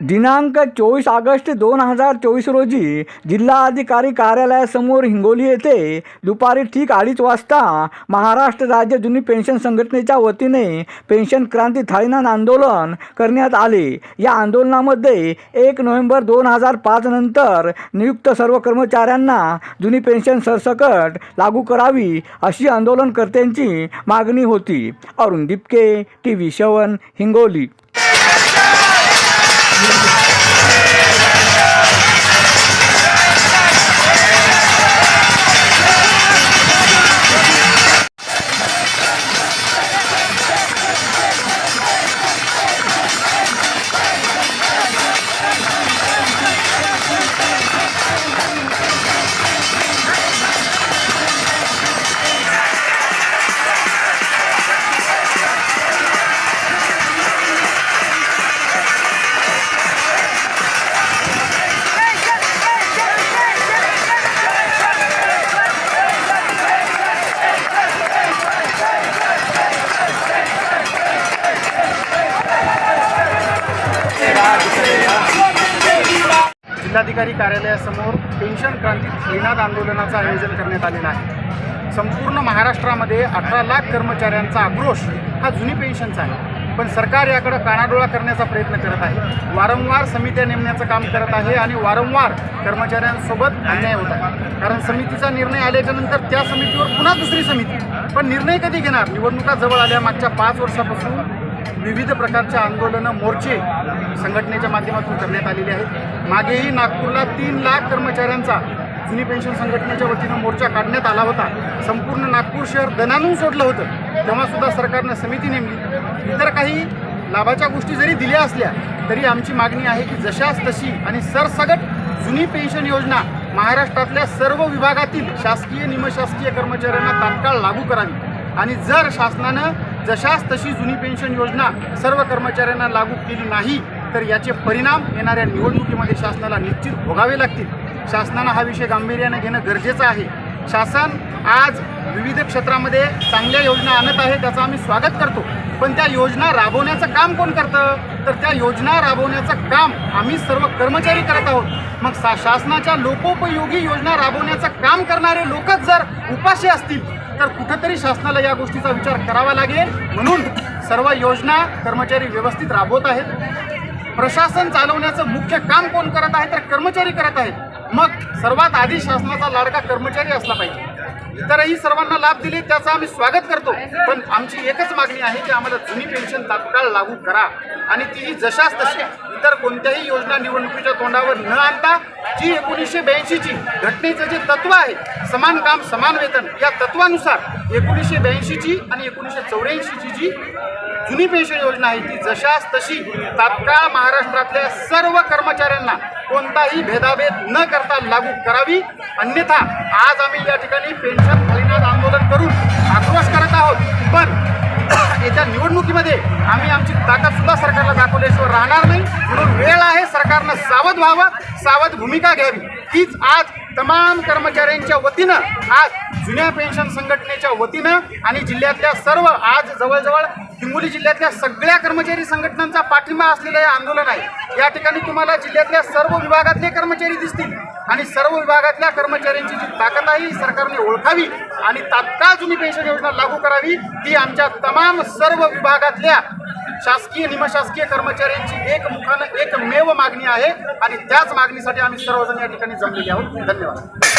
दिनांक चोवीस ऑगस्ट दोन हजार चोवीस रोजी जिल्हाधिकारी कार्यालयासमोर हिंगोली येथे दुपारी ठीक अडीच वाजता महाराष्ट्र राज्य जुनी पेन्शन संघटनेच्या वतीने पेन्शन क्रांती थाळीनान आंदोलन करण्यात आले. या आंदोलनामध्ये एक नोव्हेंबर दोन हजार पाच नंतर नियुक्त सर्व कर्मचाऱ्यांना जुनी पेन्शन सरसकट लागू करावी अशी आंदोलनकर्त्यांची मागणी होती. अरुण दिपके टी व्ही शवन हिंगोली. जिल्हाधिकारी कार्यालयासमोर पेन्शन क्रांती निनाद आंदोलनाचं आयोजन करण्यात आलेलं आहे. संपूर्ण महाराष्ट्रामध्ये अठरा लाख कर्मचाऱ्यांचा आक्रोश हा जुनी पेन्शनचा आहे. पण सरकार याकडे कानाडोळा करण्याचा प्रयत्न करत आहे. वारंवार समित्या नेमण्याचं काम करत आहे आणि वारंवार कर्मचाऱ्यांसोबत अन्याय होत आहे. कारण समितीचा निर्णय आल्याच्यानंतर त्या समितीवर पुन्हा दुसरी समिती. पण निर्णय कधी घेणार? निवडणुका जवळ आल्या मागच्या पाच वर्षापासून विविध प्रकारच्या आंदोलनं मोर्चे संघटनेच्या माध्यमातून करण्यात आलेले आहेत. मागेही नागपूरला तीन लाख कर्मचाऱ्यांचा जुनी पेन्शन संघटनेच्या वतीनं मोर्चा काढण्यात आला होता. संपूर्ण नागपूर शहर दणानून सोडलं होतं. तेव्हासुद्धा सरकारनं समिती नेमली. इतर काही लाभाच्या गोष्टी जरी दिल्या असल्या तरी आमची मागणी आहे की जशास तशी आणि सरसगट जुनी पेन्शन योजना महाराष्ट्रातल्या सर्व विभागातील शासकीय निमशासकीय कर्मचाऱ्यांना तात्काळ लागू करावी. आणि जर शासनानं जशास तशी जुनी पेन्शन योजना सर्व कर्मचाऱ्यांना लागू केली नाही तर याचे परिणाम येणाऱ्या निवडणुकीमध्ये शासनाला निश्चित भोगावे लागतील. शासनानं हा विषय गांभीर्याने घेणं गरजेचं आहे. शासन आज विविध क्षेत्रामध्ये चांगल्या योजना आणत आहे त्याचं आम्ही स्वागत करतो. पण त्या योजना राबवण्याचं काम कोण करतं? तर त्या योजना राबवण्याचं काम आम्ही सर्व कर्मचारी करत आहोत. मग सा शासनाच्या लोकोपयोगी योजना राबवण्याचं काम करणारे लोकच जर उपाशी असतील तर कुठंतरी शासनाला या गोष्टीचा विचार करावा लागेल. म्हणून सर्व योजना कर्मचारी व्यवस्थित राबवत आहेत. प्रशासन चालवण्याचं मुख्य काम कोण करत आहे? तर कर्मचारी करत आहेत. मग सर्वात आधी शासनाचा लाडका कर्मचारी असला पाहिजे. इतरही सर्वांना लाभ दिले त्याचं आम्ही स्वागत करतो. पण आमची एकच मागणी आहे की आम्हाला जुनी पेन्शन तात्काळ लागू करा. आणि तीही जशाच तशी इतर कोणत्याही योजना निवडणुकीच्या तोंडावर न आणता जी एकोणीसशे ब्याऐंशीची घटनेचं जे तत्व आहे समान काम समान वेतन या तत्वानुसार एकोणीसशे ब्याऐंशीची आणि एकोणीसशे चौऱ्याऐंशीची जी जुनी पेन्शन योजना आहे ती जशास तशी तात्काळ महाराष्ट्रातल्या सर्व कर्मचाऱ्यांना कोणताही भेदाभेद न करता लागू करावी. अन्यथा आज आम्ही या ठिकाणी पेन्शन खालीनाद आंदोलन करून आक्रोश करत आहोत. पण येत्या निवडणुकीमध्ये आम्ही आमची ताकदसुद्धा सरकारला दाखवल्याशिवाय राहणार नाही. म्हणून वेळ आहे सरकारनं सावध व्हावं सावध भूमिका घ्यावी. हीच आज तमाम कर्मचाऱ्यांच्या वतीनं आज जुन्या पेन्शन संघटनेच्या वतीनं आणि जिल्ह्यातल्या सर्व आज जवळजवळ हिंगोली जिल्ह्यातल्या सगळ्या कर्मचारी संघटनांचा पाठिंबा असलेलं हे आंदोलन आहे. या ठिकाणी तुम्हाला जिल्ह्यातल्या सर्व विभागातले कर्मचारी दिसतील. आणि सर्व विभागातल्या कर्मचाऱ्यांची जी ताकद आहे ही सरकारने ओळखावी आणि तात्काळ जुनी पेन्शन योजना लागू करावी. ही आमच्या तमाम सर्व विभागातल्या शासकीय निमशासकीय कर्मचाऱ्यांची एकमुखानं एकमेव मागणी आहे. आणि त्याच मागणीसाठी आम्ही सर्वजण या ठिकाणी जमलेले आहोत. धन्यवाद.